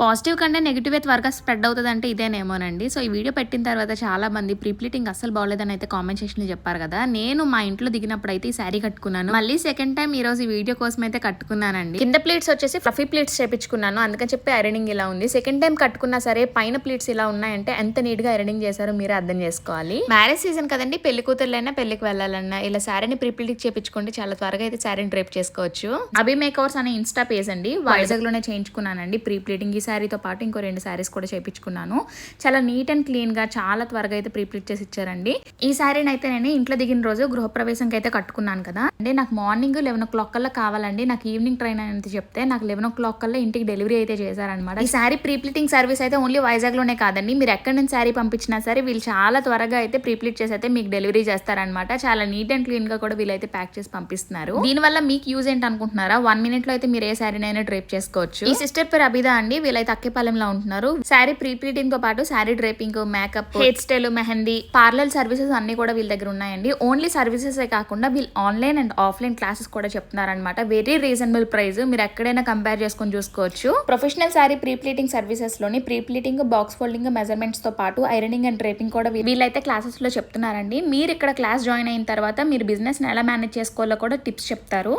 Positive కంటే negative త్వరగా spread అవుతుంది అంటే ఇదేనేమోనండి. సో ఈ వీడియో పెట్టిన తర్వాత చాలా మంది ప్రీప్లీటింగ్ అస్సలు బాగోలేదని అయితే కామెంట్ సెక్షన్ చెప్పారు కదా. నేను మా ఇంట్లో దిగినప్పుడు అయితే ఈ శారీ కట్టుకున్నాను. మళ్ళీ సెకండ్ టైం ఈ రోజు ఈ వీడియో కోసం అయితే కట్టుకున్నానండి. కింద ప్లీట్స్ వచ్చేసి ఫ్లఫీ ప్లీట్స్ చేపించుకున్నాను. అందుకని చెప్పి ఐరనింగ్ ఇలా ఉంది. సెకండ్ టైం కట్టుకున్నా సరే పైన ప్లీట్స్ ఇలా ఉన్నాయంటే ఎంత నీట్గా ఐరనింగ్ చేశారో మీరే అర్థం చేసుకోవాలి. మ్యారేజ్ సీజన్ కదండి. పెళ్ళి కూతుర్లైనా పెళ్ళికి వెళ్ళాలన్నా ఇలా శారీని ప్రీప్లీటింగ్ చేపించుకుంటే చాలా త్వరగా అయితే శారీని డ్రేప్ చేసుకోవచ్చు. అభి మేకవర్స్ అనే ఇన్స్టా పేజ్ అండి. వైజాగ్లోనే చేయించుకున్నానండి. ప్రీ ప్లీటింగ్ ఈ శారీతో పాటు ఇంకో రెండు శారీస్ కూడా చేయించుకున్నాను చాలా నీట్ అండ్ క్లీన్గా చాలా త్వరగా అయితే ప్రీప్లీట్ చేసి ఇచ్చారండి. ఈ శారీని అయితే నేను ఇంట్లో దిగిన రోజు గృహప్రవేశంకి అయితే కట్టుకున్నాను కదా. అంటే నాకు మార్నింగ్ లెవెన్ ఓ క్లాక్ కల్లా కావాలండి. నాకు ఈవినింగ్ ట్రైన్ అనేది చెప్తే నాకు లెవెన్ ఓ క్లాక్ కల్లా ఇంటికి డెలివరీ అయితే చేశారనమాట ఈ శారీ ప్రీప్లీటింగ్ సర్వీస్ అయితే ఓన్లీ వైజాగ్లోనే కాదండి. మీరు ఎక్కడి నుంచి శారీ పంపించినా సరే వీళ్ళు చాలా త్వరగా అయితే ప్రీప్లీట్ చేసి అయితే మీకు డెలివరీ చేస్తారనమాట చాలా నీట్ అండ్ క్లీన్గా కూడా వీళ్ళైతే ప్యాక్ చేసి పంపిస్తున్నారు. దీనివల్ల మీకు యూజ్ ఏంటి అనుకుంటున్నారా వన్ మినిట్లో అయితే మీరు ఏ శారీనైనా డ్రేప్ చేసుకోవచ్చు. ఈ సిస్టర్ పేరు అభిదా అండి. వీళ్ళైతే అక్కేపాలెంలో ఉంటున్నారు. శారీ ప్రీ ప్లీటింగ్తో పాటు sari draping makeup hair style mehndi parlour services అన్ని కూడా వీళ్ళ దగ్గర ఉన్నాయండి. ఓన్లీ సర్వీసెస్ కాకుండా వీళ్ళు ఆన్లైన్ అండ్ ఆఫ్లైన్ క్లాసెస్ కూడా చెప్తున్నారనమాట వెరీ రీజనబుల్ ప్రైస్ మీరు ఎక్కడైనా కంపేర్ చేసుకొని చూసుకోవచ్చు. ప్రొఫెషనల్ శారీ ప్రీ ప్లీటింగ్ సర్వీసెస్లోని ప్రీ ప్లీటింగ్ బాక్స్ ఫోల్డింగ్ మెజర్మెంట్స్తో పాటు ఐరనింగ్ అండ్ డ్రేపింగ్ కూడా వీళ్ళైతే క్లాసెస్లో చెప్తున్నారండి. మీరు ఇక్కడ క్లాస్ జాయిన్ అయిన తర్వాత మీరు బిజినెస్ ఎలా మేనేజ్ చేసుకోవాలో కూడా టిప్స్ చెప్తారు.